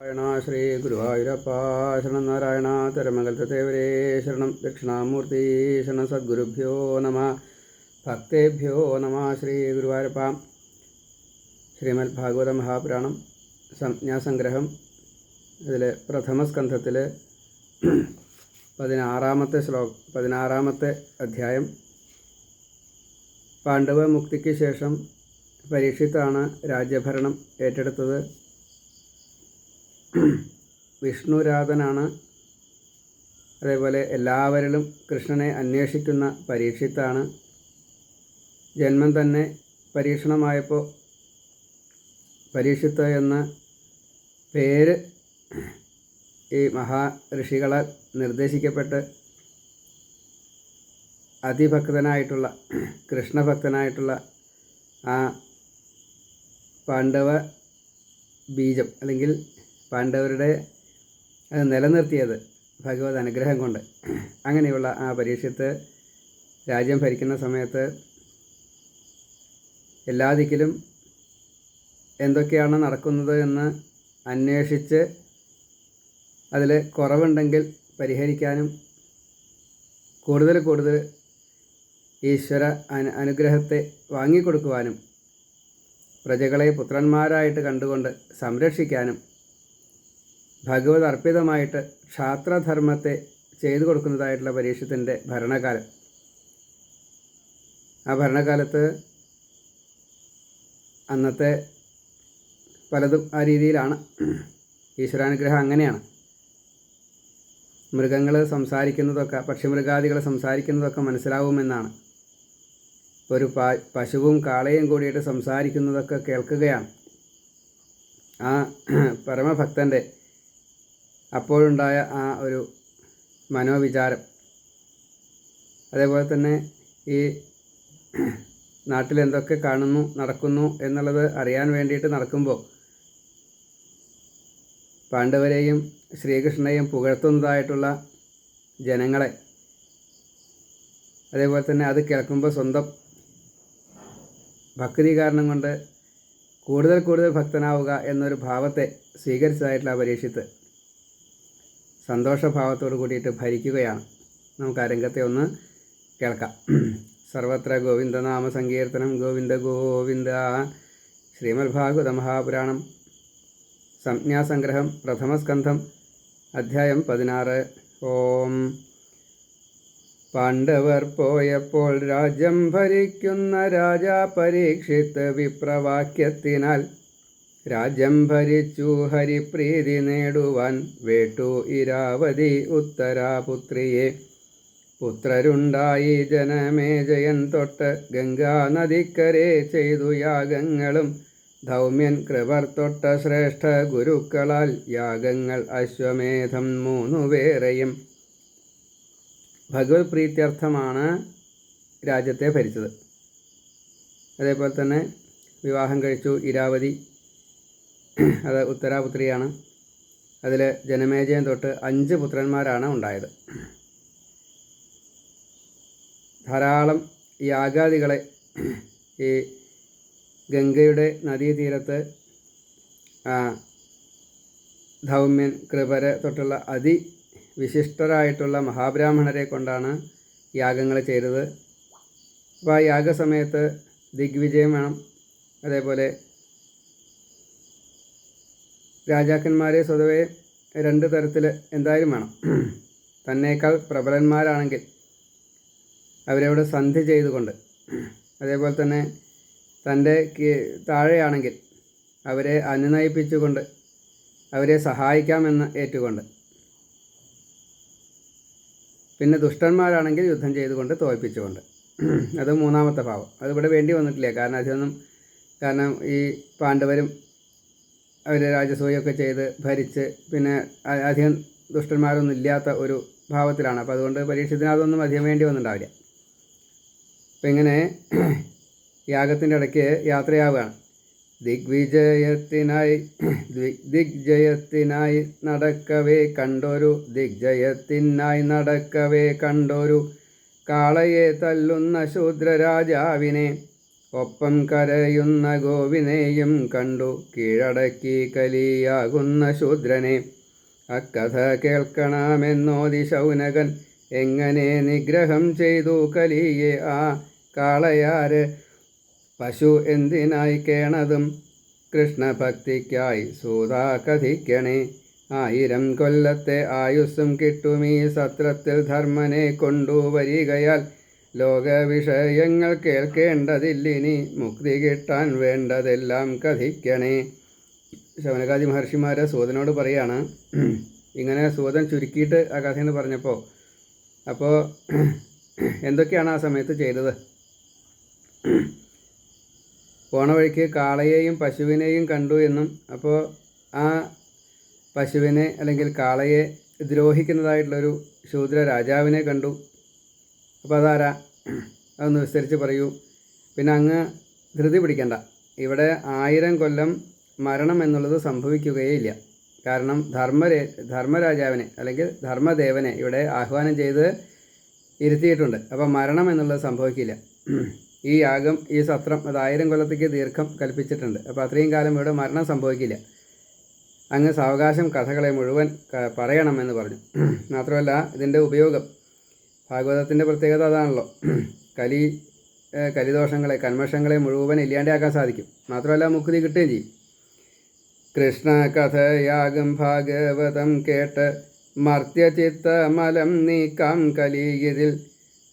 നാരായണ ശ്രീ ഗുരുവായൂരപ്പ ശരണം നാരായണ തിരമംഗലത്തെ ദേവരേ ശരണം ദക്ഷിണാമൂർത്തി ശരണം സദ്ഗുരുഭ്യോ നമ ഭക്തേഭ്യോ നമ ശ്രീ ഗുരുവായൂരപ്പ ശ്രീമൽ ഭാഗവത മഹാപുരാണം സംജ്ഞാസംഗ്രഹം ഇതിലെ പ്രഥമസ്കന്ധത്തിൽ പതിനാറാമത്തെ ശ്ലോകം പതിനാറാമത്തെ അധ്യായം. പാണ്ഡവ മുക്തിക്ക് ശേഷം പരീക്ഷിത്താണ് രാജ്യഭരണം ഏറ്റെടുത്തത്. വിഷ്ണുരാധനാണ് അതേപോലെ എല്ലാവരിലും കൃഷ്ണനെ അന്വേഷിക്കുന്ന പരീക്ഷിത്താണ്. ജന്മം തന്നെ പരീക്ഷണമായപ്പോൾ പരീക്ഷിത്ത എന്ന പേര് ഈ മഹാ ഋഷികളെ നിർദ്ദേശിക്കപ്പെട്ട് അതിഭക്തനായിട്ടുള്ള കൃഷ്ണഭക്തനായിട്ടുള്ള ആ പാണ്ഡവ ബീജം അല്ലെങ്കിൽ പാണ്ഡവരുടെ നിലനിർത്തിയത് ഭഗവത് അനുഗ്രഹം കൊണ്ട്. അങ്ങനെയുള്ള ആ പരീക്ഷത്ത് രാജ്യം ഭരിക്കുന്ന സമയത്ത് എല്ലാ ദിക്കിലും എന്തൊക്കെയാണ് നടക്കുന്നത് എന്ന് അന്വേഷിച്ച് അതിൽ കുറവുണ്ടെങ്കിൽ പരിഹരിക്കാനും കൂടുതൽ കൂടുതൽ ഈശ്വര അനു അനുഗ്രഹത്തെ വാങ്ങിക്കൊടുക്കുവാനും പ്രജകളെ പുത്രന്മാരായിട്ട് കണ്ടുകൊണ്ട് സംരക്ഷിക്കാനും ഭഗവത് അർപ്പിതമായിട്ട് ക്ഷാത്രധർമ്മത്തെ ചെയ്തു കൊടുക്കുന്നതായിട്ടുള്ള പരീക്ഷത്തിന്റെ ഭരണകാലം. ആ ഭരണകാലത്ത് അന്നത്തെ പലതും ആ രീതിയിലാണ്. ഈശ്വരാനുഗ്രഹം അങ്ങനെയാണ്. മൃഗങ്ങൾ സംസാരിക്കുന്നതൊക്കെ പക്ഷിമൃഗാദികൾ സംസാരിക്കുന്നതൊക്കെ മനസ്സിലാവുമെന്നാണ്. ഒരു പശുവും കാളയും കൂടിയിട്ട് സംസാരിക്കുന്നതൊക്കെ കേൾക്കുകയാണ്. ആ പരമഭക്തന്റെ അപ്പോഴുണ്ടായ ആ ഒരു മനോവിചാരം. അതേപോലെ തന്നെ ഈ നാട്ടിൽ എന്തൊക്കെ കാണുന്നു നടക്കുന്നു എന്നുള്ളത് അറിയാൻ വേണ്ടിയിട്ട് നടക്കുമ്പോൾ പാണ്ഡവരെയും ശ്രീകൃഷ്ണനെയും പുകഴ്ത്തുന്നതായിട്ടുള്ള ജനങ്ങളെ. അതേപോലെ തന്നെ അത് കേൾക്കുമ്പോൾ സ്വന്തം ഭക്തി കാരണം കൊണ്ട് കൂടുതൽ കൂടുതൽ ഭക്തനാവുക എന്നൊരു ഭാവത്തെ സ്വീകരിച്ചതായിട്ടുള്ള പരീക്ഷത്ത് സന്തോഷഭാവത്തോട് കൂടിയിട്ട് ഭരിക്കുകയാണ്. നമുക്ക് ആ രംഗത്തെ ഒന്ന് കേൾക്കാം. സർവത്ര ഗോവിന്ദനാമ സങ്കീർത്തനം ഗോവിന്ദ ഗോവിന്ദ. ശ്രീമദ് ഭാഗവത മഹാപുരാണം. സംജ്ഞാസംഗ്രഹം. പ്രഥമസ്കന്ധം. അധ്യായം പതിനാറ്. ഓം. പാണ്ഡവർ പോയപ്പോൾ രാജ്യം ഭരിക്കുന്ന രാജാ പരീക്ഷിത്ത് വിപ്രവാക്യത്തിനാൽ രാജ്യം ഭരിച്ചു ഹരിപ്രീതി നേടുവാൻ വേട്ടു ഇരാവതി ഉത്തരാപുത്രിയെ. പുത്രരുണ്ടായി ജനമേജയൻ തൊട്ട് ഗംഗാനദിക്കരെ ചെയ്തു യാഗങ്ങളും. ധൗമ്യൻ കൃപർ തൊട്ട ശ്രേഷ്ഠ ഗുരുക്കളാൽ യാഗങ്ങൾ അശ്വമേധം മൂന്നു വേറെയും. ഭഗവത് പ്രീത്യർത്ഥമാണ് രാജ്യത്തെ ഭരിച്ചത്. അതേപോലെ തന്നെ വിവാഹം കഴിച്ചു ഇരാവതി. അത് ഉത്തരാപുത്രിയാണ്. അതിൽ ജനമേജയം തൊട്ട് അഞ്ച് പുത്രന്മാരാണ് ഉണ്ടായത്. ധാരാളം യാഗാദികളെ ഈ ഗംഗയുടെ നദീതീരത്ത് ധൗമ്യൻ കൃപര് തൊട്ടുള്ള അതിവിശിഷ്ടരായിട്ടുള്ള മഹാബ്രാഹ്മണരെ കൊണ്ടാണ് യാഗങ്ങൾ ചെയ്തത്. അപ്പോൾ ആ യാഗസമയത്ത് ദിഗ്വിജയം വേണം. അതേപോലെ രാജാക്കന്മാരെ സ്വതവേ രണ്ട് തരത്തിൽ എന്തായാലും വേണം. തന്നേക്കാൾ പ്രബലന്മാരാണെങ്കിൽ അവരവിടെ സന്ധി ചെയ്തുകൊണ്ട് അതേപോലെ തന്നെ തന്റെ താഴെയാണെങ്കിൽ അവരെ അനുനയിപ്പിച്ചുകൊണ്ട് അവരെ സഹായിക്കാമെന്ന് ഏറ്റുകൊണ്ട് പിന്നെ ദുഷ്ടന്മാരാണെങ്കിൽ യുദ്ധം ചെയ്തുകൊണ്ട് തോൽപ്പിച്ചുകൊണ്ട്. അത് മൂന്നാമത്തെ ഭാവം. അതിവിടെ വേണ്ടി വന്നിട്ടില്ല. കാരണം അതിനൊന്നും കാരണം ഈ പാണ്ഡവരും അവർ രാജസൂയൊക്കെ ചെയ്ത് ഭരിച്ച് പിന്നെ അധികം ദുഷ്ടന്മാരൊന്നും ഇല്ലാത്ത ഒരു ഭാവത്തിലാണ്. അപ്പോൾ അതുകൊണ്ട് പരീക്ഷത്തിന് അതൊന്നും അധികം വേണ്ടി വന്നിട്ടുണ്ടാവില്ല. അപ്പം ഇങ്ങനെ യാഗത്തിന്റെ ഇടയ്ക്ക് യാത്രയാവുകയാണ്. ദിഗ്വിജയത്തിനായി ദിഗ്ജയത്തിനായി നടക്കവേ കണ്ടൊരു ദിഗ്ജയത്തിനായി നടക്കവേ കണ്ടൊരു കാളയെ തല്ലുന്ന ശൂദ്രരാജാവിനെ ഒപ്പം കരയുന്ന ഗോവിനെയും കണ്ടു കീഴടക്കി കലിയാകുന്ന ശൂദ്രനെ. അക്കഥ കേൾക്കണമെന്നോതി ശൗനകൻ എങ്ങനെ നിഗ്രഹം ചെയ്തു കലിയെ? ആ കാളയാര് പശു എന്തിനായി കേണതും? കൃഷ്ണഭക്തിക്കായി സൂതാ കഥിക്കണേ. ആയിരം കൊല്ലത്തെ ആയുസ്സും കിട്ടുമീ സത്രത്തിൽ ധർമ്മനെ കൊണ്ടുവരികയാൽ ലോകവിഷയങ്ങൾ കേൾക്കേണ്ടതില്ലിനി മുക്തി കിട്ടാൻ വേണ്ടതെല്ലാം കഥിക്കണേ. ശവനകാദി മഹർഷിമാരെ സൂതനോട് പറയാണ് ഇങ്ങനെ സൂതൻ ചുരുക്കിയിട്ട് ആ കഥയെന്ന് പറഞ്ഞപ്പോൾ അപ്പോൾ എന്തൊക്കെയാണ് ആ സമയത്ത് ചെയ്തത്? പോണ വഴിക്ക് കാളയെയും പശുവിനെയും കണ്ടു എന്നും അപ്പോൾ ആ പശുവിനെ അല്ലെങ്കിൽ കാളയെ ദ്രോഹിക്കുന്നതായിട്ടുള്ളൊരു ശൂദ്ര രാജാവിനെ കണ്ടു. അപ്പോൾ അതാരാ? അതൊന്ന് വിസ്തരിച്ച് പറയൂ. പിന്നെ അങ്ങ് ധൃതി പിടിക്കണ്ട. ഇവിടെ ആയിരം കൊല്ലം മരണം എന്നുള്ളത് സംഭവിക്കുകയില്ല. കാരണം ധർമ്മരേ ധർമ്മരാജാവിനെ അല്ലെങ്കിൽ ധർമ്മദേവനെ ഇവിടെ ആഹ്വാനം ചെയ്ത് ഇരുത്തിയിട്ടുണ്ട്. അപ്പോൾ മരണം എന്നുള്ളത് സംഭവിക്കില്ല. ഈ യാഗം ഈ സത്രം അത് ആയിരം കൊല്ലത്തേക്ക് ദീർഘം കൽപ്പിച്ചിട്ടുണ്ട്. അപ്പോൾ അത്രയും കാലം ഇവിടെ മരണം സംഭവിക്കില്ല. അങ്ങ് സാവകാശം കഥകളെ മുഴുവൻ പറയണമെന്ന് പറഞ്ഞു. മാത്രമല്ല ഇതിന്റെ ഉപയോഗം ഭാഗവതത്തിന്റെ പ്രത്യേകത അതാണല്ലോ. കലി കലിദോഷങ്ങളെ കന്മഷങ്ങളെ മുഴുവൻ ഇല്ലാണ്ടാക്കാൻ സാധിക്കും. മാത്രമല്ല മുക്തി കിട്ടുകയും ചെയ്യും. കൃഷ്ണ കഥയാകും ഭാഗവതം കേട്ട് മർത്യചിത്തമലം നീക്കാം കലിയതിൽ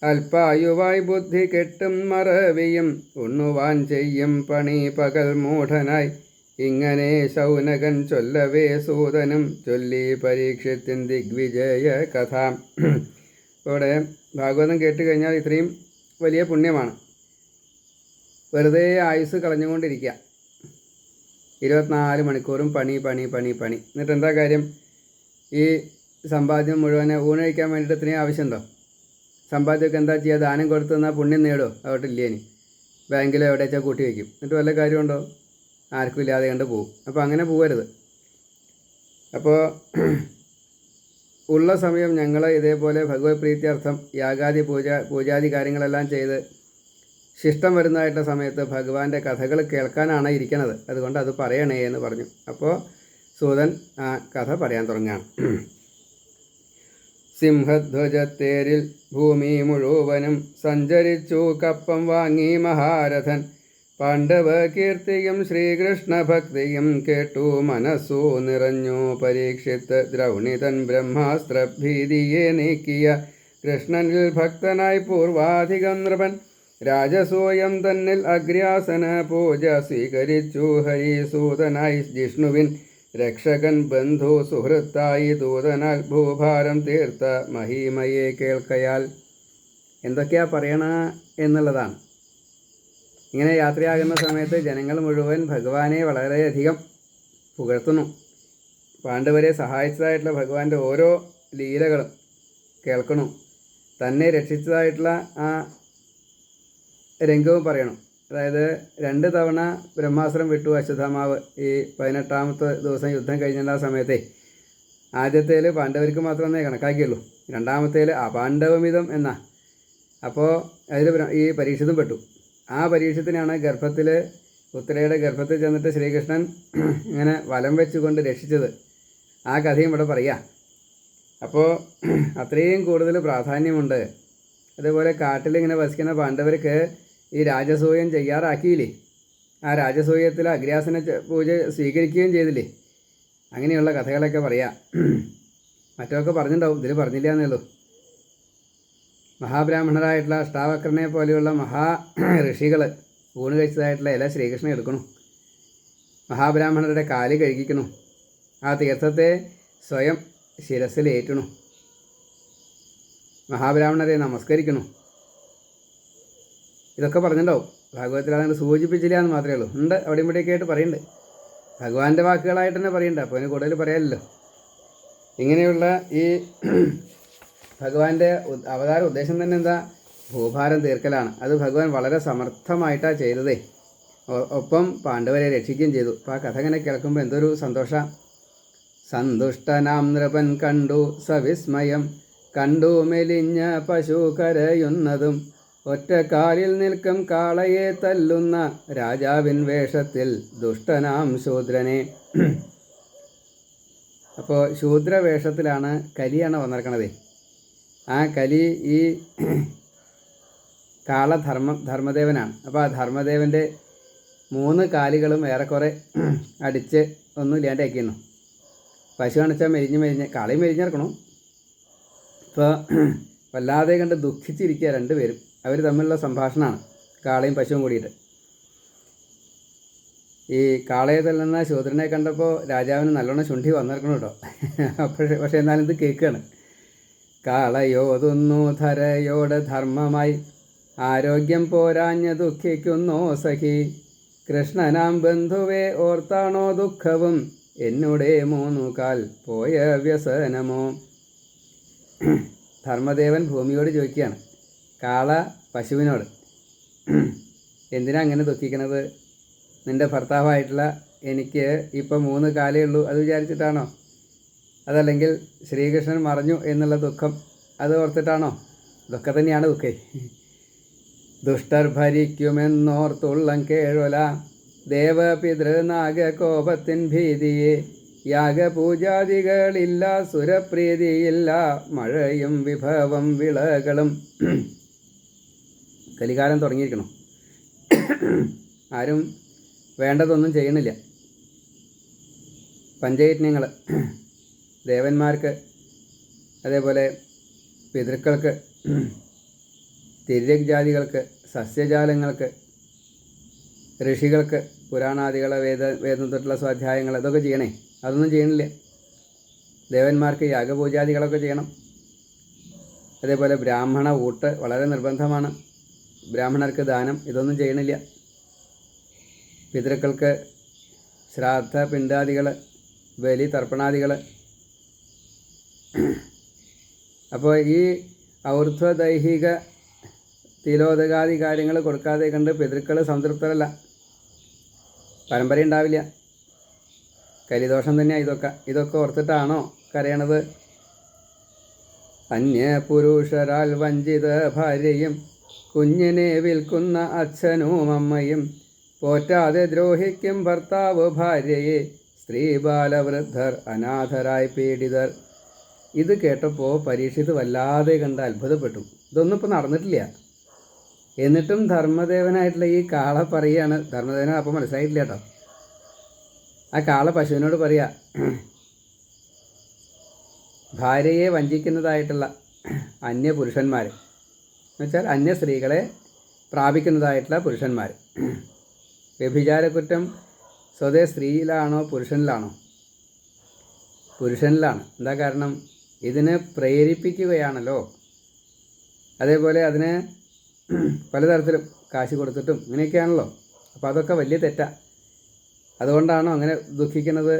അല്പായുവായി ബുദ്ധി കെട്ടും മറവിയും ഉണ്ണുവാൻ ചെയ്യും പണി പകൽ മൂഢനായി. ഇങ്ങനെ ശൗനകൻ ചൊല്ലവേ സൂതനും ചൊല്ലി പരീക്ഷത്തിൻ ദിഗ്വിജയ കഥ ഇവിടെ ഭാഗവതം കേട്ട് കഴിഞ്ഞാൽ ഇത്രയും വലിയ പുണ്യമാണ്. വെറുതെ ആയുസ് കളഞ്ഞുകൊണ്ടിരിക്കുക. ഇരുപത്തിനാല് മണിക്കൂറും പണി പണി പണി പണി. എന്നിട്ട് എന്താ കാര്യം? ഈ സമ്പാദ്യം മുഴുവനെ ഊണഴിക്കാൻ വേണ്ടിയിട്ട് ഇത്രയും ആവശ്യമുണ്ടോ? സമ്പാദ്യമൊക്കെ എന്താ ചെയ്യുക? ദാനം കൊടുത്തു തന്നാൽ പുണ്യം നേടോ അതോട്ടില്ലേനി ബാങ്കിലോ എവിടെ വെച്ചാൽ കൂട്ടി വയ്ക്കും? എന്നിട്ട് വല്ല കാര്യമുണ്ടോ? ആർക്കും ഇല്ലാതെ കണ്ട് പോകും അപ്പോൾ അങ്ങനെ പോകരുത് അപ്പോൾ ഉള്ള സമയം ഞങ്ങൾ ഇതേപോലെ ഭഗവത് പ്രീത്യർത്ഥം യാഗാദി പൂജ പൂജാതി കാര്യങ്ങളെല്ലാം ചെയ്ത് ശിഷ്ടം വരുന്നതായിട്ടുള്ള സമയത്ത് ഭഗവാന്റെ കഥകൾ കേൾക്കാനാണ് ഇരിക്കുന്നത് അതുകൊണ്ട് അത് പറയണേ എന്ന് പറഞ്ഞു. അപ്പോൾ സൂതൻ ആ കഥ പറയാൻ തുടങ്ങുകയാണ്. സിംഹധ്വജത്തേരിൽ ഭൂമി മുഴുവനും സഞ്ചരിച്ചു കപ്പം വാങ്ങി മഹാരഥൻ പാണ്ഡവ കീർത്തിയും ശ്രീകൃഷ്ണ ഭക്തിയും കേട്ടു മനസ്സു നിറഞ്ഞു. പരീക്ഷിത്ത് ദ്രൗണിതൻ ബ്രഹ്മാസ്ത്രഭീതിയെ നീക്കിയ കൃഷ്ണനിൽ ഭക്തനായി പൂർവാധികം നൃപൻ. രാജസൂയം തന്നിൽ അഗ്രാസന പൂജ സ്വീകരിച്ചു. ഹരിസൂതനായി ജിഷ്ണുവിൻ രക്ഷകൻ ബന്ധു സുഹൃത്തായി ദൂതനാൽ ഭൂഭാരം തീർത്ത മഹിമയെ കേൾക്കയാൽ. എന്തൊക്കെയാ പറയണ എന്നുള്ളതാണ്. ഇങ്ങനെ യാത്രയാകുന്ന സമയത്ത് ജനങ്ങൾ മുഴുവൻ ഭഗവാനെ വളരെയധികം പുകഴ്ത്തുന്നു. പാണ്ഡവരെ സഹായിച്ചതായിട്ടുള്ള ഭഗവാന്റെ ഓരോ ലീലകളും കേൾക്കണം തന്നെ രക്ഷിച്ചതായിട്ടുള്ള ആ രംഗവും പറയണം. അതായത് രണ്ട് തവണ ബ്രഹ്മാസ്ത്രം വിട്ടു അശ്വതമാവ് ഈ പതിനെട്ടാമത്തെ ദിവസം യുദ്ധം കഴിഞ്ഞിട്ട് ആ സമയത്തെ. ആദ്യത്തേൽ പാണ്ഡവർക്ക് മാത്രമേ കണക്കാക്കിയുള്ളൂ. രണ്ടാമത്തേൽ അപാണ്ഡവമിതം എന്നാ. അപ്പോൾ അതിൽ ഈ പരീക്ഷിതും പെട്ടു. ആ പരീക്ഷത്തിനാണ് ഗർഭത്തിൽ ഉത്തരയുടെ ഗർഭത്തിൽ ചെന്നിട്ട് ശ്രീകൃഷ്ണൻ ഇങ്ങനെ വലം വെച്ചുകൊണ്ട് രക്ഷിച്ചത്. ആ കഥയും ഇവിടെ പറയാം. അപ്പോൾ അത്രയും കൂടുതൽ പ്രാധാന്യമുണ്ട്. അതേപോലെ കാട്ടിൽ ഇങ്ങനെ വസിക്കുന്ന പാണ്ഡവർക്ക് ഈ രാജസൂയം ചെയ്യാറാക്കിയില്ലേ? ആ രാജസൂയത്തിൽ അഗ്രാസന പൂജ സ്വീകരിക്കുകയും ചെയ്തില്ലേ? അങ്ങനെയുള്ള കഥകളൊക്കെ പറയാം. മറ്റൊക്കെ പറഞ്ഞിട്ടുണ്ടാവും ഇതിൽ പറഞ്ഞില്ല എന്നേ ഉള്ളൂ. മഹാബ്രാഹ്മണരായിട്ടുള്ള അഷ്ടാവക്രനെ പോലെയുള്ള മഹാ ഋഷികൾ ഊണ് കഴിച്ചതായിട്ടുള്ള ഇല ശ്രീകൃഷ്ണൻ എടുക്കണു. മഹാബ്രാഹ്മണരുടെ കാൽ കഴുകിക്കണു. ആ തീർത്ഥത്തെ സ്വയം ശിരസിലേറ്റണു മഹാബ്രാഹ്മണരെ നമസ്കരിക്കണു. ഇതൊക്കെ പറഞ്ഞിട്ടുണ്ടാവും ഭാഗവതത്തിൽ അതുകൊണ്ട് സൂചിപ്പിച്ചില്ല എന്ന് മാത്രമേ ഉള്ളൂ. ഉണ്ട് അവിടെയും ഇവിടെയൊക്കെ ആയിട്ട് പറയുന്നുണ്ട് ഭഗവാന്റെ വാക്കുകളായിട്ട് തന്നെ പറയുന്നുണ്ട് അപ്പോൾ അതിന് കൂടുതൽ പറയാമല്ലോ ഇങ്ങനെയുള്ള ഈ ഭഗവാന്റെ അവതാര ഉദ്ദേശം തന്നെ എന്താ? ഭൂഭാരം തീർക്കലാണ്. അത് ഭഗവാൻ വളരെ സമർത്ഥമായിട്ടാണ് ചെയ്തതേ. ഒപ്പം പാണ്ഡവരെ രക്ഷിക്കുകയും ചെയ്തു. അപ്പോൾ ആ കഥ ഇങ്ങനെ കേൾക്കുമ്പോൾ എന്തൊരു സന്തോഷ. സന്തുഷ്ടനാം നൃപൻ കണ്ടു സവിസ്മയം കണ്ടു മെലിഞ്ഞ പശു കരയുന്നതും ഒറ്റക്കാലിൽ നിൽക്കും കാളയെ തല്ലുന്ന രാജാവിൻ വേഷത്തിൽ ദുഷ്ടനാം ശൂദ്രനെ. അപ്പോൾ ശൂദ്രവേഷത്തിലാണ് കലിയാണ് വന്നിരിക്കണത്. ആ കലി ഈ കാള ധർമ്മ ധർമ്മദേവനാണ്. അപ്പോൾ ആ ധർമ്മദേവന്റെ മൂന്ന് കാലുകളും ഏറെക്കുറെ അടിച്ച് ഒന്നും ഇല്ലാണ്ടാക്കിയിരുന്നു. പശു കാണിച്ചാൽ മെരിഞ്ഞ് മെരിഞ്ഞ് കാളയും മെരിഞ്ഞിറക്കണം. ഇപ്പോൾ വല്ലാതെ കണ്ട് ദുഃഖിച്ചിരിക്കുക രണ്ടുപേരും. അവർ തമ്മിലുള്ള സംഭാഷണമാണ് കാളയും പശുവും കൂടിയിട്ട്. ഈ കാളയെ തല്ലുന്ന ശൂദ്രനെ കണ്ടപ്പോൾ രാജാവിന് നല്ലോണം ശുണ്ഠി വന്നിരിക്കണം കേട്ടോ പക്ഷേ പക്ഷേ എന്നാലും ഇത് കേൾക്കുകയാണ് കാളയോതുന്നു ധരയോട് ധർമ്മമായി. ആരോഗ്യം പോരാഞ്ഞ് ദുഃഖിക്കുന്നോ സഖി. കൃഷ്ണനാം ബന്ധുവെ ഓർത്താണോ ദുഃഖവും? എന്നുടെ മൂന്നു കാൽ പോയ വ്യസനമോ? ധർമ്മദേവൻ ഭൂമിയോട് ചോദിക്കുകയാണ്. കാള പശുവിനോട് എന്തിനാ അങ്ങനെ ദുഃഖിക്കണത്? നിന്റെ ഭർത്താവായിട്ടുള്ള എനിക്ക് ഇപ്പം മൂന്ന് കാലേ ഉള്ളൂ അത് വിചാരിച്ചിട്ടാണോ? അതല്ലെങ്കിൽ ശ്രീകൃഷ്ണൻ മറഞ്ഞു എന്നുള്ള ദുഃഖം അത് ഓർത്തിട്ടാണോ? ദുഃഖം തന്നെയാണ് ദുഃഖേ. ദുഷ്ടർ ഭരിക്കുമെന്നോർത്തുള്ളം കേഴൊല. ദേവപിതൃനാഗകോപത്തിൻ ഭീതിയെ യാഗപൂജാദികളില്ല സുരപ്രീതിയില്ല. മഴയും വിഭവം വിളകളും കലികാലം തുടങ്ങിയിരിക്കണം ആരും വേണ്ടതൊന്നും ചെയ്യണില്ല. പഞ്ചയജ്ഞങ്ങൾ ദേവന്മാർക്ക് അതേപോലെ പിതൃക്കൾക്ക് തിര്യജാതികൾക്ക് സസ്യജാലങ്ങൾക്ക് ഋഷികൾക്ക് പുരാണാദികളെ വേദ വേദം തൊട്ടുള്ള സ്വാധ്യായങ്ങൾ അതൊക്കെ ചെയ്യണേ. അതൊന്നും ചെയ്യണില്ല. ദേവന്മാർക്ക് യാഗപൂജാദികളൊക്കെ ചെയ്യണം. അതേപോലെ ബ്രാഹ്മണ ഊട്ട് വളരെ നിർബന്ധമാണ്. ബ്രാഹ്മണർക്ക് ദാനം ഇതൊന്നും ചെയ്യണില്ല. പിതൃക്കൾക്ക് ശ്രാദ്ധ പിണ്ടാദികൾ ബലി തർപ്പണാദികൾ അപ്പോൾ ഈ ഔർധ്വ ദൈഹിക തിലോദകാദി കാര്യങ്ങൾ കൊടുക്കാതെ കണ്ട് പിതൃക്കൾ സംതൃപ്തരല്ല. പരമ്പര ഉണ്ടാവില്ല. കലിദോഷം തന്നെയാണ് ഇതൊക്കെ ഇതൊക്കെ ഓർത്തിട്ടാണോ കരയണത്? അന്യപുരുഷരാൽ വഞ്ചിത ഭാര്യയും കുഞ്ഞിനെ വിൽക്കുന്ന അച്ഛനും അമ്മയും പോറ്റാതെ ദ്രോഹിക്കും ഭർത്താവ് ഭാര്യയെ സ്ത്രീ ബാലവൃദ്ധർ അനാഥരായി പീഡിതർ ഇത് കേട്ടപ്പോൾ പരീക്ഷിത് വല്ലാതെ കണ്ട് അത്ഭുതപ്പെട്ടു. ഇതൊന്നും ഇപ്പോൾ നടന്നിട്ടില്ല. എന്നിട്ടും ധർമ്മദേവനായിട്ടുള്ള ഈ കാള പറയുകയാണ് ധർമ്മദേവന അപ്പോൾ മനസ്സിലായിട്ടില്ല കേട്ടോ. ആ കാള പശുവിനോട് പറയുക ഭാര്യയെ വഞ്ചിക്കുന്നതായിട്ടുള്ള അന്യപുരുഷന്മാർ എന്നുവെച്ചാൽ അന്യ സ്ത്രീകളെ പ്രാപിക്കുന്നതായിട്ടുള്ള പുരുഷന്മാർ വ്യഭിചാരക്കുറ്റം സ്വതേ സ്ത്രീയിലാണോ പുരുഷനിലാണോ? പുരുഷനിലാണ്. എന്താ കാരണം? ഇതിനെ പ്രേരിപ്പിക്കുകയാണല്ലോ. അതേപോലെ അതിനെ പലതരത്തിലും കാശ് കൊടുത്തിട്ടും ഇങ്ങനെയൊക്കെയാണല്ലോ. അപ്പോൾ അതൊക്കെ വലിയ തെറ്റാണ് അതുകൊണ്ടാണോ അങ്ങനെ ദുഃഖിക്കുന്നത്.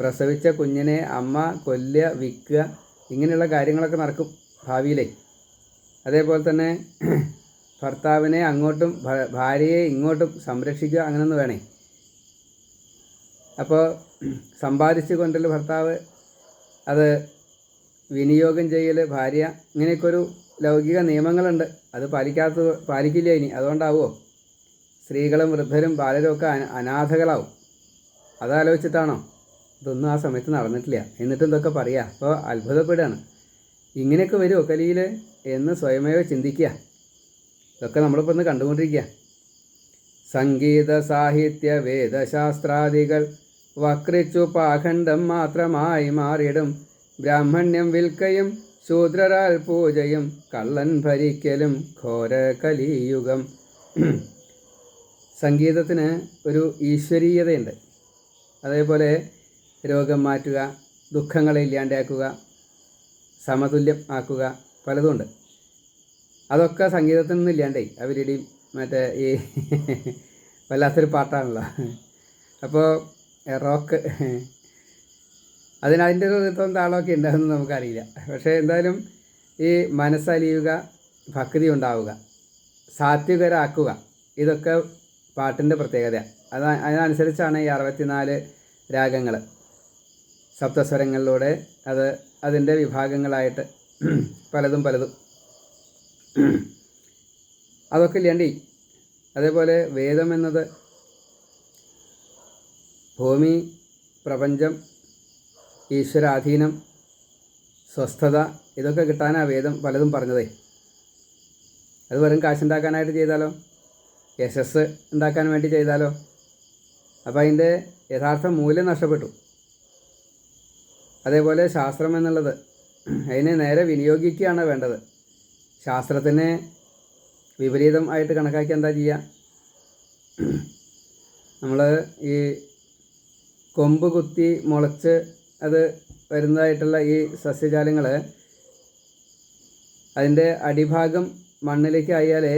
പ്രസവിച്ച കുഞ്ഞിനെ അമ്മ കൊല്ലുക വിൽക്കുക ഇങ്ങനെയുള്ള കാര്യങ്ങളൊക്കെ നടക്കും ഭാവിയിലേ. അതേപോലെ തന്നെ ഭർത്താവിനെ അങ്ങോട്ടും ഭാര്യയെ ഇങ്ങോട്ടും സംരക്ഷിക്കുക അങ്ങനെയൊന്ന് വേണേ. അപ്പോൾ സമ്പാദിച്ചു കൊണ്ടുള്ള ഭർത്താവ് അത് വിനിയോഗം ചെയ്യൽ ഭാര്യ ഇങ്ങനെയൊക്കെ ഒരു ലൗകിക നിയമങ്ങളുണ്ട്. അത് പാലിക്കാത്ത പാലിക്കില്ല ഇനി. അതുകൊണ്ടാവുമോ സ്ത്രീകളും വൃദ്ധരും ബാലരും ഒക്കെ അനാഥകളാവും. അതാലോചിച്ചിട്ടാണോ? ഇതൊന്നും ആ സമയത്ത് നടന്നിട്ടില്ല. എന്നിട്ടും ഇതൊക്കെ പറയുക അപ്പോൾ അത്ഭുതപ്പെടുകയാണ്. ഇങ്ങനെയൊക്കെ വരുമോ കലിയിൽ എന്ന് സ്വയമേവ ചിന്തിക്കുക. ഇതൊക്കെ നമ്മളിപ്പോൾ ഒന്ന് കണ്ടുകൊണ്ടിരിക്കുക. സംഗീത സാഹിത്യ വേദശാസ്ത്രാദികൾ വക്രിച്ചു പാഖണ്ഡം മാത്രമായി മാറിടും ബ്രാഹ്മണ്യം വിൽക്കയും ശൂദ്രരാൽ പൂജയും കള്ളൻ ഭരിക്കലും ഘോര കലിയുഗം സംഗീതത്തിന് ഒരു ഈശ്വരീയതയുണ്ട്. അതേപോലെ രോഗം മാറ്റുക ദുഃഖങ്ങളെ ഇല്ലാണ്ടാക്കുക സമതുല്യം ആക്കുക പലതുമുണ്ട്. അതൊക്കെ സംഗീതത്തിൽ നിന്ന് ഇല്ലാണ്ടേ അവരുടെയും മറ്റേ ഈ വല്ലാത്തൊരു പാട്ടാണല്ലോ. അപ്പോൾ റോക്ക്. അതിന് അതിന്റെ നൃത്തവും താളമൊക്കെ ഉണ്ടാകുമെന്ന് നമുക്കറിയില്ല. പക്ഷേ എന്തായാലും ഈ മനസ്സലിയുക ഭക്തി ഉണ്ടാവുക സാത്വികരാക്കുക ഇതൊക്കെ പാട്ടിന്റെ പ്രത്യേകതയാണ് അത് അതിനനുസരിച്ചാണ് ഈ അറുപത്തിനാല് രാഗങ്ങൾ. സപ്തസ്വരങ്ങളിലൂടെ അത് അതിന്റെ വിഭാഗങ്ങളായിട്ട് പലതും പലതും. അതൊക്കെ ഇല്ലേണ്ടി അതേപോലെ വേദം എന്നത് ഭൂമി പ്രപഞ്ചം ഈശ്വരാധീനം സ്വസ്ഥത ഇതൊക്കെ കിട്ടാനാ വേദം പലതും പറഞ്ഞതേ. അത് വെറും കാശുണ്ടാക്കാനായിട്ട് ചെയ്താലോ? യശസ് ഉണ്ടാക്കാൻ വേണ്ടി ചെയ്താലോ? അപ്പോൾ അതിന്റെ യഥാർത്ഥ മൂല്യം നഷ്ടപ്പെട്ടു. അതേപോലെ ശാസ്ത്രം എന്നുള്ളത് അതിനെ നേരെ വിനിയോഗിക്കുകയാണ് വേണ്ടത്. ശാസ്ത്രത്തിനെ വിപരീതം ആയിട്ട് കണക്കാക്കി എന്താ ചെയ്യുക? നമ്മൾ ഈ കൊമ്പ് കുത്തി മുളച്ച് അത് വരുന്നതായിട്ടുള്ള ഈ സസ്യജാലങ്ങൾ അതിന്റെ അടിഭാഗം മണ്ണിലേക്ക് ആയാലേ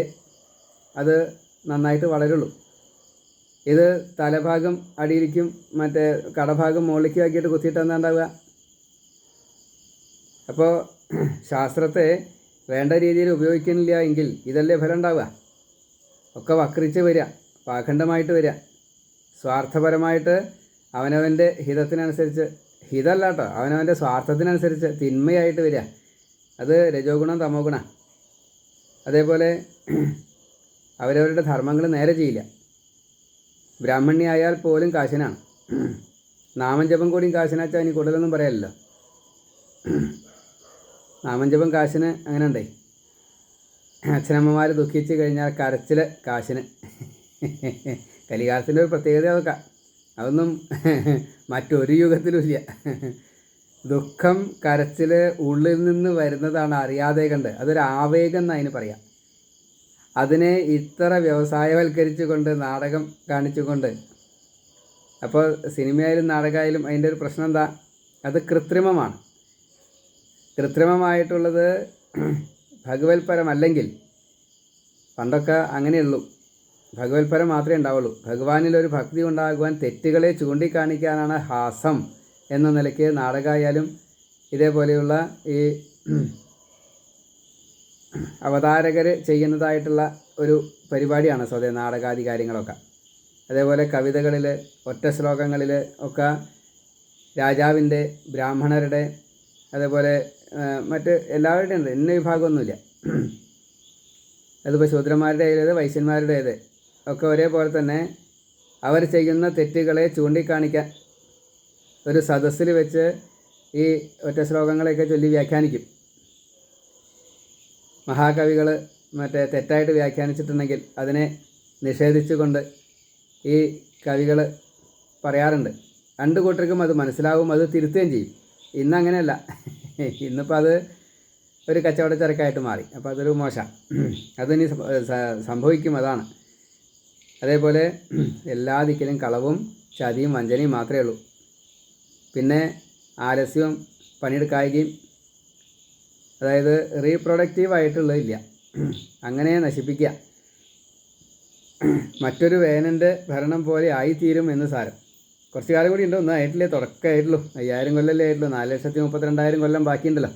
അത് നന്നായിട്ട് വളരുള്ളൂ. ഇത് തലഭാഗം അടിയിലേക്കും മറ്റേ കടഭാഗം മുകളിലേക്കും ആക്കിയിട്ട് കുത്തിയിട്ട് എന്താ ഉണ്ടാവുക? അപ്പോൾ ശാസ്ത്രത്തെ വേണ്ട രീതിയിൽ ഉപയോഗിക്കുന്നില്ല എങ്കിൽ ഇതല്ലേ ഫലം ഉണ്ടാവുക? ഒക്കെ വക്രിച്ച് വരിക പാഖണ്ഡമായിട്ട് വരിക സ്വാർത്ഥപരമായിട്ട് അവനവന്റെ ഹിതത്തിനനുസരിച്ച് ഹിതമല്ല കേട്ടോ അവനവന്റെ സ്വാർത്ഥത്തിനനുസരിച്ച് തിന്മയായിട്ട് വരിക. അത് രജോ ഗുണം തമോ ഗുണ. അതേപോലെ അവരവരുടെ ധർമ്മങ്ങൾ നേരെ ചെയ്യില്ല. ബ്രാഹ്മണ്യായാൽ പോലും കാശനാണ്. നാമം ജപം കൂടിയും കാശിനാച്ചാൽ ഇനി കൂടുതലൊന്നും പറയാമല്ലോ നാമം ജപം കാശിന് അങ്ങനെ ഉണ്ടേ. അച്ഛനമ്മമാർ ദുഃഖിച്ച് കഴിഞ്ഞാൽ കരച്ചിൽ കാശിന്. കലികാലത്തിന്റെ ഒരു പ്രത്യേകത അതൊക്കെ അതൊന്നും മറ്റൊരു യുഗത്തിലും ഇല്ല ദുഃഖം കരച്ചിൽ ഉള്ളിൽ നിന്ന് വരുന്നതാണ് അറിയാതെ കണ്ട്. അതൊരു ആവേഗം എന്ന് അതിന് പറയാം. അതിനെ ഇത്ര വ്യവസായവൽക്കരിച്ചുകൊണ്ട് നാടകം കാണിച്ചുകൊണ്ട്. അപ്പോൾ സിനിമയായാലും നാടകമായാലും അതിന്റെ ഒരു പ്രശ്നം എന്താ? അത് കൃത്രിമമാണ്. കൃത്രിമമായിട്ടുള്ളത് ഭഗവത്പരമല്ലെങ്കിൽ പണ്ടൊക്കെ അങ്ങനെയുള്ളൂ. ഭഗവത്പരം മാത്രമേ ഉണ്ടാവുള്ളൂ. ഭഗവാനിൽ ഒരു ഭക്തി ഉണ്ടാകുവാൻ തെറ്റുകളെ ചൂണ്ടിക്കാണിക്കാനാണ് ഹാസം എന്ന നിലയ്ക്ക് നാടകമായാലും ഇതേപോലെയുള്ള ഈ അവതാരകർ ചെയ്യുന്നതായിട്ടുള്ള ഒരു പരിപാടിയാണ് സ്വതേ നാടകാദി കാര്യങ്ങളൊക്കെ. അതേപോലെ കവിതകളിൽ ഒറ്റ ശ്ലോകങ്ങളിൽ ഒക്കെ രാജാവിന്റെ ബ്രാഹ്മണരുടെ അതേപോലെ മറ്റ് എല്ലാവരുടെയും ഉണ്ട് ഇന്ന വിഭാഗമൊന്നുമില്ല. അതിപ്പോൾ ശൂദ്രന്മാരുടെ ഏത് വൈശ്യന്മാരുടെ ഏത് ഒക്കെ ഒരേപോലെ തന്നെ അവർ ചെയ്യുന്ന തെറ്റുകളെ ചൂണ്ടിക്കാണിക്കാൻ ഒരു സദസ്സിൽ വെച്ച് ഈ ഒറ്റ ശ്ലോകങ്ങളെയൊക്കെ ചൊല്ലി വ്യാഖ്യാനിക്കും. മഹാകവികൾ മറ്റേ തെറ്റായിട്ട് വ്യാഖ്യാനിച്ചിട്ടുണ്ടെങ്കിൽ അതിനെ നിഷേധിച്ചുകൊണ്ട് ഈ കവികൾ പറയാറുണ്ട്. രണ്ട് കൂട്ടർക്കും അത് മനസ്സിലാവും അത് തിരുത്തുകയും ചെയ്യും. ഇന്ന് അങ്ങനെയല്ല ഇന്നിപ്പോൾ അത് ഒരു കച്ചവട ചരക്കായിട്ട് മാറി. അപ്പോൾ അതൊരു മോശം. അതിനി സംഭ- സംഭവിക്കും അതാണ്. അതേപോലെ എല്ലാ ദിക്കിലും കളവും ചതിയും വഞ്ചനയും മാത്രമേ ഉള്ളൂ. പിന്നെ ആലസ്യവും പണിയെടുക്കായികയും അതായത് റീപ്രൊഡക്റ്റീവ് ആയിട്ടുള്ളതില്ല അങ്ങനെ നശിപ്പിക്കുക. മറ്റൊരു വേനന്റെ ഭരണം പോലെ ആയിത്തീരും എന്ന് സാരം. കുറച്ച് കാലം കൂടി ഉണ്ട് ഒന്നും ആയിട്ടില്ലേ തുടക്കമായിട്ടുള്ളൂ. അയ്യായിരം കൊല്ലല്ലേ ആയിട്ടുള്ളൂ നാല് ലക്ഷത്തി മുപ്പത്തിരണ്ടായിരം കൊല്ലം ബാക്കിയുണ്ടല്ലോ.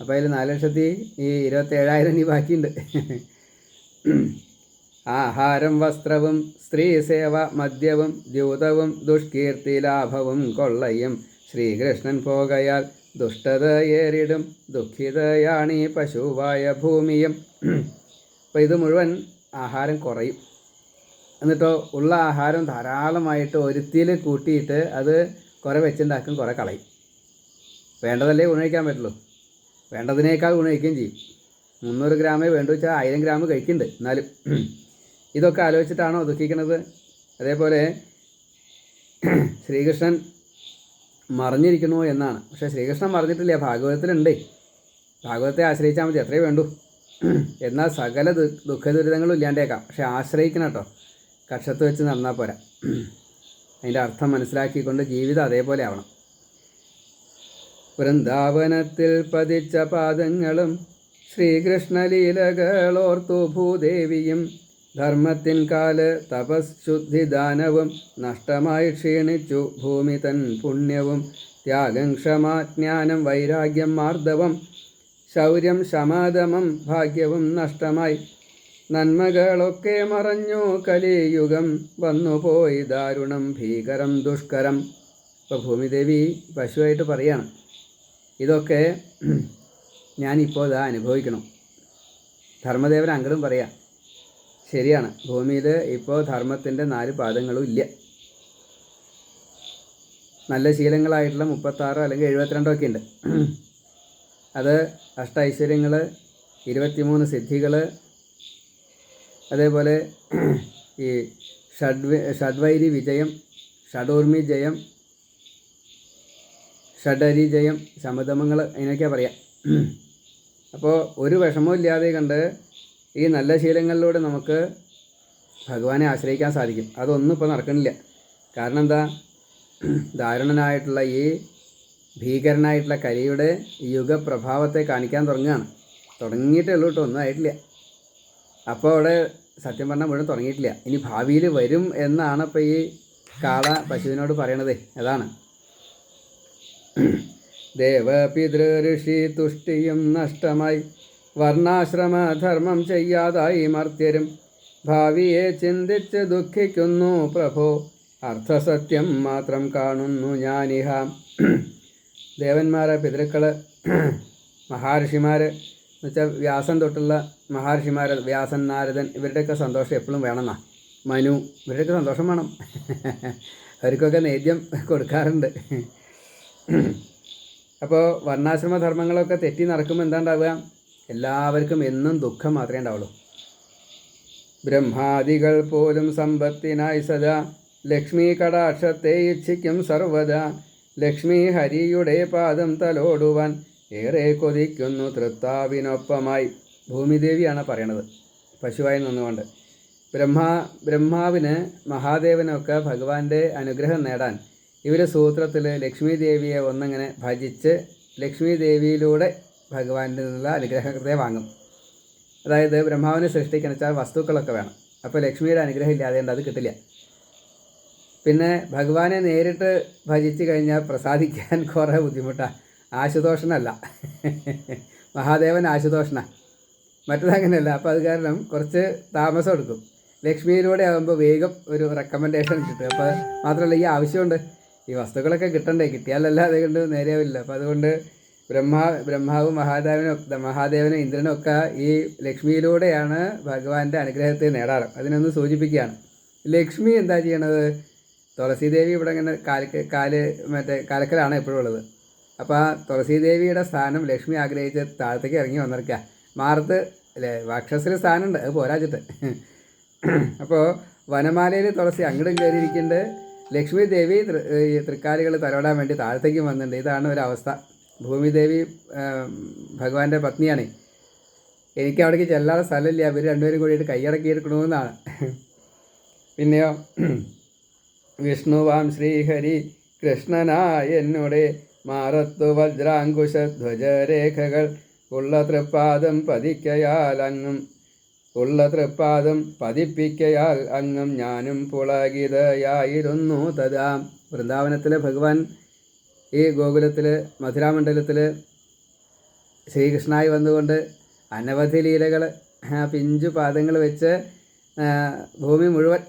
അപ്പോൾ അതിൽ നാല് ലക്ഷത്തി ഈ ഇരുപത്തേഴായിരം ഇനി ബാക്കിയുണ്ട്. ആഹാരം വസ്ത്രവും സ്ത്രീസേവ മദ്യവും ദ്യൂതവും ദുഷ്കീർത്തി ലാഭവും കൊള്ളയും. ശ്രീകൃഷ്ണൻ പോകയാൽ ദുഷ്ടത ഏറിടും ദുഃഖിതയാണീ പശുവായ ഭൂമിയും. അപ്പോൾ ഇത് മുഴുവൻ ആഹാരം കുറയും. എന്നിട്ടോ ഉള്ള ആഹാരം ധാരാളമായിട്ട് ഒരുത്തിയിൽ കൂട്ടിയിട്ട് അത് കുറേ വെച്ചുണ്ടാക്കും കുറേ കളയും. വേണ്ടതല്ലേ ഗുണയിക്കാൻ പറ്റുള്ളൂ? വേണ്ടതിനേക്കാൾ ഗുണയിക്കുകയും ചെയ്യും. മുന്നൂറ് ഗ്രാമേ വേണ്ടു വെച്ചാൽ ആയിരം ഗ്രാം കഴിക്കുന്നുണ്ട് എന്നാലും. ഇതൊക്കെ ആലോചിച്ചിട്ടാണോ ദുഃഖിക്കുന്നത്? അതേപോലെ ശ്രീകൃഷ്ണൻ മറിഞ്ഞിരിക്കുന്നു എന്നാണ്. പക്ഷേ ശ്രീകൃഷ്ണൻ മറിഞ്ഞിട്ടില്ല. ഭാഗവതത്തിലുണ്ട്. ഭാഗവതത്തെ ആശ്രയിച്ചാൽ മതി. അത്രേ വേണ്ടൂ. എന്നാൽ സകല ദുഃഖ ദുരിതങ്ങളും ഇല്ലാണ്ടേക്കാം. പക്ഷേ ആശ്രയിക്കണം കേട്ടോ. കക്ഷത്ത് വെച്ച് നടന്നാൽ പോരാ. അതിന്റെ അർത്ഥം മനസ്സിലാക്കിക്കൊണ്ട് ജീവിതം അതേപോലെ ആവണം. വൃന്ദാവനത്തിൽ പതിച്ച പാദങ്ങളും ശ്രീകൃഷ്ണലീലകളോർത്തു ഭൂദേവിയും ധർമ്മത്തിൻ കാൽ തപശുദ്ധി ദാനവും നഷ്ടമായി ക്ഷീണിച്ചു ഭൂമി തൻ പുണ്യവും ത്യാഗം ക്ഷമാജ്ഞാനം വൈരാഗ്യം മാർദ്ദവം ശൗര്യം ശമാദമം ഭാഗ്യവും നഷ്ടമായി നന്മകളൊക്കെ മറഞ്ഞു കലിയുഗം വന്നുപോയി ദാരുണം ഭീകരം ദുഷ്കരം. ഇപ്പോൾ ഭൂമിദേവി പശുവായിട്ട് പറയാണ്. ഇതൊക്കെ ഞാനിപ്പോൾ ഇതാ അനുഭവിക്കണം. ധർമ്മദേവൻ അങ്കിളും പറയാം ശരിയാണ്. ഭൂമിയിൽ ഇപ്പോൾ ധർമ്മത്തിന്റെ നാല് പാദങ്ങളും ഇല്ല. നല്ല ശീലങ്ങളായിട്ടുള്ള മുപ്പത്താറോ അല്ലെങ്കിൽ എഴുപത്തിരണ്ടോ ഒക്കെ ഉണ്ട്. അത് അഷ്ട ഐശ്വര്യങ്ങൾ ഇരുപത്തിമൂന്ന് സിദ്ധികൾ അതേപോലെ ഈ ഷഡ്വ ഷഡ്വൈരി വിജയം ഷഡൂർമി ജയം ഷഡരി ജയം ശമതമങ്ങൾ അതിനൊക്കെയാണ് പറയാം. അപ്പോൾ ഒരു വിഷമവും ഇല്ലാതെ കണ്ട് ഈ നല്ല ശീലങ്ങളിലൂടെ നമുക്ക് ഭഗവാനെ ആശ്രയിക്കാൻ സാധിക്കും. അതൊന്നും ഇപ്പോൾ നടക്കണില്ല കാരണം എന്താ? ദാരുണനായിട്ടുള്ള ഈ ഭീകരനായിട്ടുള്ള കലിയുടെ യുഗപ്രഭാവത്തെ കാണിക്കാൻ തുടങ്ങുകയാണ്. തുടങ്ങിയിട്ടേ ഉള്ളൂ കേട്ടോ ഒന്നും ആയിട്ടില്ല. അപ്പോൾ അവിടെ സത്യം പറഞ്ഞാൽ മുഴുവൻ തുടങ്ങിയിട്ടില്ല. ഇനി ഭാവിയിൽ വരും എന്നാണ് ഇപ്പോൾ ഈ കാള പശുവിനോട് പറയണത്. അതാണ്. ദേവപിതൃഋഷി തുഷ്ടിയും നഷ്ടമായി. വർണാശ്രമധർമ്മം ചെയ്യാതായി മർത്യരും. ഭാവിയെ ചിന്തിച്ച് ദുഃഖിക്കുന്നു പ്രഭോ. അർത്ഥസത്യം മാത്രം കാണുന്നു ഞാനിഹ. ദേവന്മാരെ പിതൃക്കൾ മഹാർഷിമാർ എന്നുവെച്ചാൽ വ്യാസൻ തൊട്ടുള്ള മഹാർഷിമാർ വ്യാസൻ നാരദൻ ഇവരുടെയൊക്കെ സന്തോഷം എപ്പോഴും വേണമെന്നാ. മനു ഇവരുടെയൊക്കെ സന്തോഷം വേണം. അവർക്കൊക്കെ നേദ്യം കൊടുക്കാറുണ്ട്. അപ്പോൾ വർണാശ്രമ ധർമ്മങ്ങളൊക്കെ തെറ്റി നടക്കുമ്പോൾ എന്താ ഉണ്ടാവുക എല്ലാവർക്കും എന്നും ദുഃഖം മാത്രമേ ഉണ്ടാവുള്ളൂ. ബ്രഹ്മാദികൾ പോലും സമ്പത്തിനായി സദാ ലക്ഷ്മി കടാക്ഷത്തെ ഇച്ഛിക്കും സർവദാ. ലക്ഷ്മി ഹരിയുടെ പാദം തലോടുവാൻ ഏറെ കൊതിക്കുന്നു തൃത്താവിനൊപ്പമായി. ഭൂമിദേവിയാണ് പറയണത്. പശുവായി നിന്നുകൊണ്ട്. ബ്രഹ്മാ ബ്രഹ്മാവിന് മഹാദേവനൊക്കെ ഭഗവാന്റെ അനുഗ്രഹം നേടാൻ ഇവർ സൂത്രത്തിൽ ലക്ഷ്മി ദേവിയെ ഒന്നിങ്ങനെ ഭജിച്ച് ലക്ഷ്മി ദേവിയിലൂടെ ഭഗവാന്റെ നിന്നുള്ള അനുഗ്രഹത്തെ വാങ്ങും. അതായത് ബ്രഹ്മാവിനെ സൃഷ്ടിക്കണം വെച്ചാൽ വസ്തുക്കളൊക്കെ വേണം. അപ്പോൾ ലക്ഷ്മിയുടെ അനുഗ്രഹം ഇല്ലാതെ അത് കിട്ടില്ല. പിന്നെ ഭഗവാനെ നേരിട്ട് ഭജിച്ച് കഴിഞ്ഞാൽ പ്രസാദിക്കാൻ കുറേ ബുദ്ധിമുട്ടാണ് ആശുതോഷനല്ല. മഹാദേവൻ ആശുതോഷന. മറ്റതങ്ങനെയല്ല അപ്പോൾ അത് കാരണം കുറച്ച് താമസം എടുക്കും. ലക്ഷ്മിയിലൂടെ ആകുമ്പോൾ വേഗം ഒരു റെക്കമെൻഡേഷൻ കിട്ടും. അപ്പോൾ മാത്രമല്ല ഈ ആവശ്യമുണ്ട്. ഈ വസ്തുക്കളൊക്കെ കിട്ടണ്ടേ? കിട്ടിയാലല്ല അതുകൊണ്ട് നേരെയാവില്ല. അപ്പോൾ അതുകൊണ്ട് ബ്രഹ്മാ ബ്രഹ്മാവ് മഹാദേവനും മഹാദേവനും ഇന്ദ്രനും ഈ ലക്ഷ്മിയിലൂടെയാണ് ഭഗവാന്റെ അനുഗ്രഹത്തെ നേടാറ്. അതിനൊന്ന് സൂചിപ്പിക്കുകയാണ്. ലക്ഷ്മി എന്താ ചെയ്യണത്? തുളസീദേവി ഇവിടെ ഇങ്ങനെ കാൽ കാൽ മറ്റേ കാലക്കലാണ് എപ്പോഴും ഉള്ളത്. അപ്പോൾ ആ തുളസീദേവിയുടെ സ്ഥാനം ലക്ഷ്മി ആഗ്രഹിച്ച് താഴത്തേക്ക് ഇറങ്ങി വന്നിരിക്കുക മാറത്ത് അല്ലേ വാക്ഷസിൽ സ്ഥാനമുണ്ട്. അത് പോരാച്ചിട്ട് അപ്പോൾ വനമാലയിൽ തുളസി അങ്ങോട്ടും കയറിയിരിക്കുന്നുണ്ട്. ലക്ഷ്മി ദേവി തൃക്കാലികൾ തലോടാൻ വേണ്ടി താഴത്തേക്ക് വന്നിട്ടുണ്ട്. ഇതാണ് ഒരു അവസ്ഥ ഭൂമിദേവി ഭഗവാന്റെ പത്നിയാണ്. എനിക്ക് അവിടേക്ക് ചെല്ലാതെ സ്ഥലമില്ല. ഇവർ രണ്ടുപേരും കൂടിയിട്ട് കൈയടക്കി എടുക്കണമെന്നാണ് പിന്നെയോ വിഷ്ണുവാം ശ്രീഹരി കൃഷ്ണനായ എന്നോടെ മാറത്തു വജ്രാങ്കുശധ്വജരേഖകൾ ഉള്ള തൃപ്പാദം പതിക്കയാൽ അങ്ങും ഉള്ള തൃപ്പാദം പതിപ്പിക്കയാൽ അങ്ങും ഞാനും പുളകിതയായിരുന്നു തഥാം. വൃന്ദാവനത്തിലെ ഭഗവാൻ ഈ ഗോകുലത്തിൽ മധുരാമണ്ഡലത്തിൽ ശ്രീകൃഷ്ണായി വന്നുകൊണ്ട് അനവധി ലീലകൾ പിഞ്ചു പാദങ്ങൾ വെച്ച് ഭൂമി മുഴുവൻ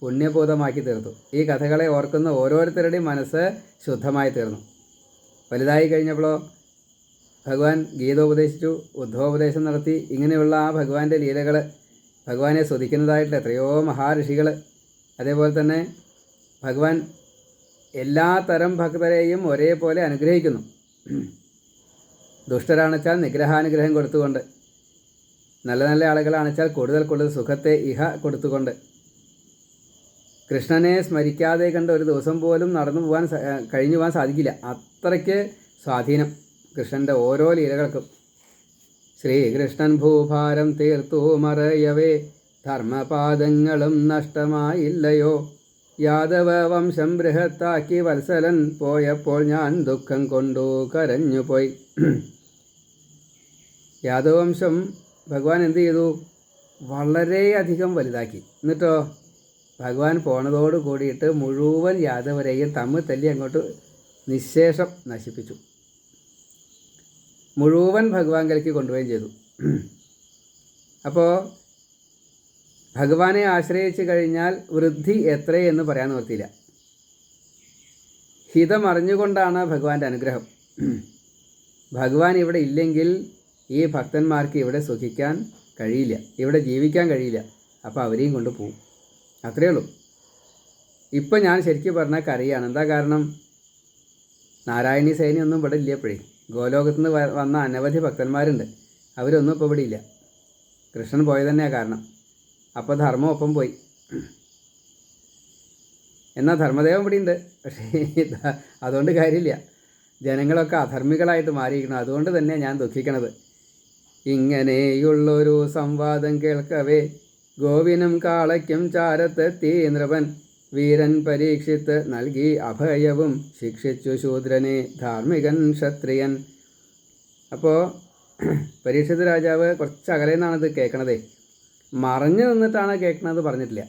പുണ്യഭൂതമാക്കി തീർത്തു. ഈ കഥകളെ ഓർക്കുന്ന ഓരോരുത്തരുടെയും മനസ്സ് ശുദ്ധമായി തീർന്നു. വലുതായി കഴിഞ്ഞപ്പോഴോ ഭഗവാൻ ഗീത ഉപദേശിച്ചു ഉദ്ധവോപദേശം നടത്തി. ഇങ്ങനെയുള്ള ആ ഭഗവാന്റെ ലീലകൾ ഭഗവാനെ സ്തുതിക്കുന്നതായിട്ടുള്ള എത്രയോ മഹാഋഷികൾ അതേപോലെ തന്നെ ഭഗവാൻ എല്ലാ തരം ഭക്തരെയും ഒരേപോലെ അനുഗ്രഹിക്കുന്നു. ദുഷ്ടരാണെച്ചാൽ നിഗ്രഹാനുഗ്രഹം കൊടുത്തുകൊണ്ട് നല്ല നല്ല ആളുകളാണെച്ചാൽ കൂടുതൽ കൂടുതൽ സുഖത്തെ ഇഹ കൊടുത്തുകൊണ്ട് കൃഷ്ണനെ സ്മരിക്കാതെ കണ്ട് ഒരു ദിവസം പോലും നടന്നു പോകാൻ കഴിഞ്ഞു പോകാൻ സാധിക്കില്ല. അത്രയ്ക്ക് സ്വാധീനം കൃഷ്ണന്റെ ഓരോ ലീലകൾക്കും. ശ്രീകൃഷ്ണൻ ഭൂഭാരം തീർത്തു മറയവേ ധർമ്മപാദങ്ങളും നഷ്ടമായില്ലയോ? യാദവ വംശം ബൃഹത്താക്കി വത്സലൻ പോയപ്പോൾ ഞാൻ ദുഃഖം കൊണ്ടു കരഞ്ഞുപോയി യാദവംശം ഭഗവാൻ എന്ത് ചെയ്തു? വളരെയധികം വലുതാക്കി. എന്നിട്ടോ? ഭഗവാൻ പോണതോട് കൂടിയിട്ട് മുഴുവൻ യാദവരെയും തമ്മിൽ തല്ലി അങ്ങോട്ട് നിശേഷം നശിപ്പിച്ചു. മുഴുവൻ ഭഗവാൻ കലയ്ക്ക് കൊണ്ടുപോവുകയും ചെയ്തു. അപ്പോൾ ഭഗവാനെ ആശ്രയിച്ചു കഴിഞ്ഞാൽ വൃദ്ധി എത്രയെന്ന് പറയാൻ നിർത്തിയില്ല ഹിതമറിഞ്ഞുകൊണ്ടാണ് ഭഗവാന്റെ അനുഗ്രഹം. ഭഗവാൻ ഇവിടെ ഇല്ലെങ്കിൽ ഈ ഭക്തന്മാർക്ക് ഇവിടെ സുഖിക്കാൻ കഴിയില്ല. ഇവിടെ ജീവിക്കാൻ കഴിയില്ല. അപ്പോൾ അവരെയും കൊണ്ട് പോകും അത്രയേ ഉള്ളൂ. ഇപ്പം ഞാൻ ശരിക്കും പറഞ്ഞാൽ കരയാണ് എന്താ കാരണം? നാരായണി സേനയൊന്നും ഇവിടെ ഇല്ല ഇപ്പോഴേ ഗോലോകത്ത് നിന്ന് വന്ന അനവധി ഭക്തന്മാരുണ്ട്. അവരൊന്നും ഇപ്പോൾ ഇവിടെ ഇല്ല. കൃഷ്ണൻ പോയത് തന്നെയാണ് കാരണം. അപ്പോൾ ധർമ്മം ഒപ്പം പോയി. എന്നാൽ ധർമ്മദേവൻ ഇവിടെ ഉണ്ട്. പക്ഷേ അതുകൊണ്ട് കാര്യമില്ല. ജനങ്ങളൊക്കെ അധർമ്മികളായിട്ട് മാറിയിരിക്കണം അതുകൊണ്ട് തന്നെ ഞാൻ ദുഃഖിക്കണത്. ഇങ്ങനെയുള്ളൊരു സംവാദം കേൾക്കവേ. ഗോവിനും കാളയ്ക്കും ചാരത്തെത്തി നൃപൻ. വീരൻ പരീക്ഷിത്ത് നൽകി അഭയവും. ശിക്ഷിച്ചു ശൂദ്രനെ ധാർമ്മികൻ ക്ഷത്രിയൻ. അപ്പോൾ പരീക്ഷിത് രാജാവ് കുറച്ച് അകലെ നിന്നാണ് ഇത് കേൾക്കണതേ. മറഞ്ഞു നിന്നിട്ടാണ് കേൾക്കണത് പറഞ്ഞിട്ടില്ല.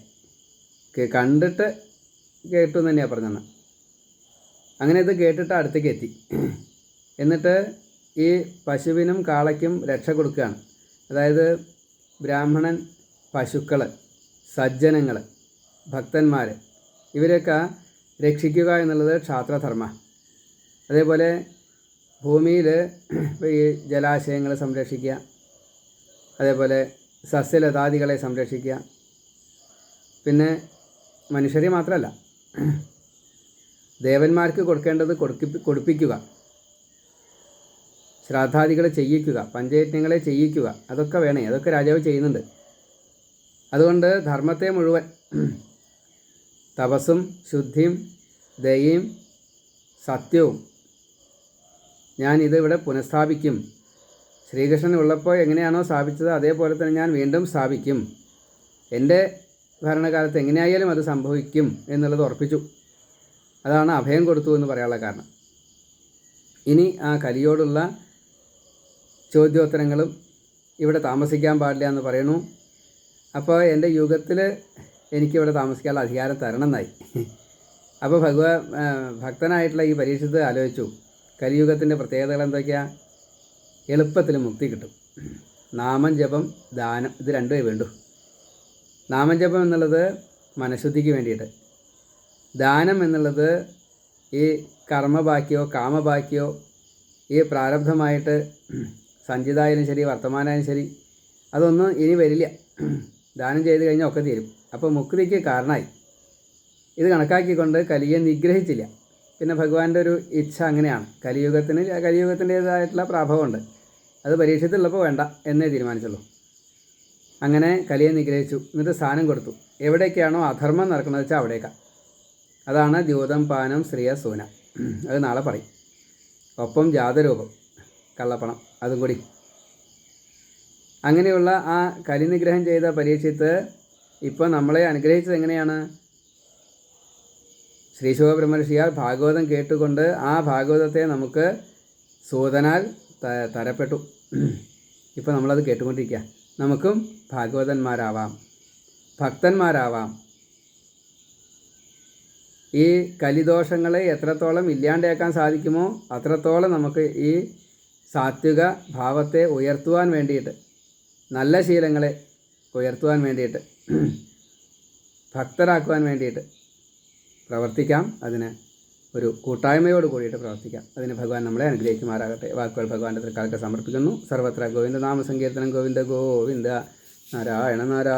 കണ്ടിട്ട് കേട്ടു എന്ന് തന്നെയാണ് പറഞ്ഞത്. അങ്ങനെ ഇത് കേട്ടിട്ട് അടുത്തേക്ക് എത്തി. എന്നിട്ട് ഈ പശുവിനും കാളയ്ക്കും രക്ഷ കൊടുക്കുകയാണ്. അതായത് ബ്രാഹ്മണൻ പശുക്കൾ സജ്ജനങ്ങൾ ഭക്തന്മാർ ഇവരെയൊക്കെ രക്ഷിക്കുക എന്നുള്ളത് ക്ഷാത്രധർമ്മ. അതേപോലെ ഭൂമിയിൽ ഈ ജലാശയങ്ങൾ സംരക്ഷിക്കുക അതേപോലെ സസ്യലതാദികളെ സംരക്ഷിക്കുക. പിന്നെ മനുഷ്യരെ മാത്രമല്ല ദേവന്മാർക്ക് കൊടുക്കേണ്ടത് കൊടുക്കി കൊടുപ്പിക്കുക. ശ്രാദ്ധാദികൾ ചെയ്യിക്കുക പഞ്ചയജ്ഞങ്ങളെ ചെയ്യിക്കുക അതൊക്കെ വേണേ അതൊക്കെ രാജാവ് ചെയ്യുന്നുണ്ട്. അതുകൊണ്ട് ധർമ്മത്തെ മുഴുവൻ തപസ്സും ശുദ്ധിയും ദയയും സത്യവും ഞാൻ ഇതിവിടെ പുനഃസ്ഥാപിക്കും. ശ്രീകൃഷ്ണൻ ഉള്ളപ്പോൾ എങ്ങനെയാണോ സ്ഥാപിച്ചത് അതേപോലെ തന്നെ ഞാൻ വീണ്ടും സ്ഥാപിക്കും. എന്റെ ഭരണകാലത്ത് എങ്ങനെയായാലും അത് സംഭവിക്കും എന്നുള്ളത് ഉറപ്പിച്ചു. അതാണ് അഭയം കൊടുത്തു എന്ന് പറയാനുള്ള കാരണം. ഇനി ആ കലിയോടുള്ള ചോദ്യോത്തരങ്ങളും ഇവിടെ താമസിക്കാൻ പാടില്ല എന്ന് പറയുന്നു. അപ്പോൾ എന്റെ യുഗത്തിൽ എനിക്കിവിടെ താമസിക്കാനുള്ള അധികാരം തരണം എന്നായി അപ്പോൾ ഭഗവ ഭക്തനായിട്ടുള്ള ഈ പരീക്ഷത്ത് ആലോചിച്ചു. കലിയുഗത്തിന്റെ പ്രത്യേകതകൾ എന്തൊക്കെയാണ് എളുപ്പത്തിൽ മുക്തി കിട്ടും. നാമം ജപം ദാനം ഇത് രണ്ടുമേ വേണ്ടു. നാമം ജപം എന്നുള്ളത് മനഃശുദ്ധിക്ക് വേണ്ടിയിട്ട്. ദാനം എന്നുള്ളത് ഈ കർമ്മബാക്കിയോ കാമബാക്കിയോ ഈ പ്രാരബ്ധമായിട്ട് സഞ്ചിതായാലും ശരി വർത്തമാനായാലും ശരി അതൊന്നും ഇനി വരില്ല. ദാനം ചെയ്ത് കഴിഞ്ഞാൽ ഒക്കെ തീരും. അപ്പോൾ മുക്തിക്ക് കാരണമായി. ഇത് കണക്കാക്കിക്കൊണ്ട് കലിയെ നിഗ്രഹിച്ചില്ല. പിന്നെ ഭഗവാന്റെ ഒരു ഇച്ഛ അങ്ങനെയാണ്. കലിയുഗത്തിന് കലിയുഗത്തിന്റേതായിട്ടുള്ള പ്രാഭവമുണ്ട്. അത് പരീക്ഷത്തിലുള്ളപ്പോൾ വേണ്ട എന്നേ തീരുമാനിച്ചുള്ളൂ. അങ്ങനെ കലിയെ നിഗ്രഹിച്ചു. എന്നിട്ട് സ്ഥാനം കൊടുത്തു. എവിടേക്കാണോ അധർമ്മം നടക്കുന്നത് വെച്ചാൽ അവിടേക്കാണ് അതാണ് ദ്യൂതം പാനം ശ്രീയ സൂന. അത് നാളെ പറയും. ഒപ്പം ജാതരൂപം കള്ളപ്പണം അതും കൂടി. അങ്ങനെയുള്ള ആ കലിനിഗ്രഹം ചെയ്ത പരീക്ഷിത്ത് ഇപ്പോൾ നമ്മളെ അനുഗ്രഹിച്ചത് എങ്ങനെയാണ്? ശ്രീ ശിവബ്രഹ്മർഷിയാൽ ഭാഗവതം കേട്ടുകൊണ്ട് ആ ഭാഗവതത്തെ നമുക്ക് സൂതനാൽ തരപ്പെട്ടു. ഇപ്പോൾ നമ്മളത് കേട്ടുകൊണ്ടിരിക്കുക നമുക്കും ഭാഗവതന്മാരാവാം. ഭക്തന്മാരാവാം. ഈ കലിദോഷങ്ങളെ എത്രത്തോളം ഇല്ലാണ്ടാക്കാൻ സാധിക്കുമോ അത്രത്തോളം നമുക്ക് ഈ സാത്വിക ഭാവത്തെ ഉയർത്തുവാൻ വേണ്ടിയിട്ട് നല്ല ശീലങ്ങളെ ഉയർത്തുവാൻ വേണ്ടിയിട്ട് ഭക്തരാക്കുവാൻ വേണ്ടിയിട്ട് പ്രവർത്തിക്കാം അതിന്. ഒരു കൂട്ടായ്മയോട് കൂടിയിട്ട് പ്രവർത്തിക്കാം അതിന് ഭഗവാൻ നമ്മളെ അനുഗ്രഹിക്കുമാറാകട്ടെ. വാക്കുകൾ ഭഗവാന്റെ തൃക്കാലത്ത് സമർപ്പിക്കുന്നു. സർവത്ര ഗോവിന്ദ നാമസങ്കീർത്തനം. ഗോവിന്ദ ഗോവിന്ദ. നാരായണ നാരായണ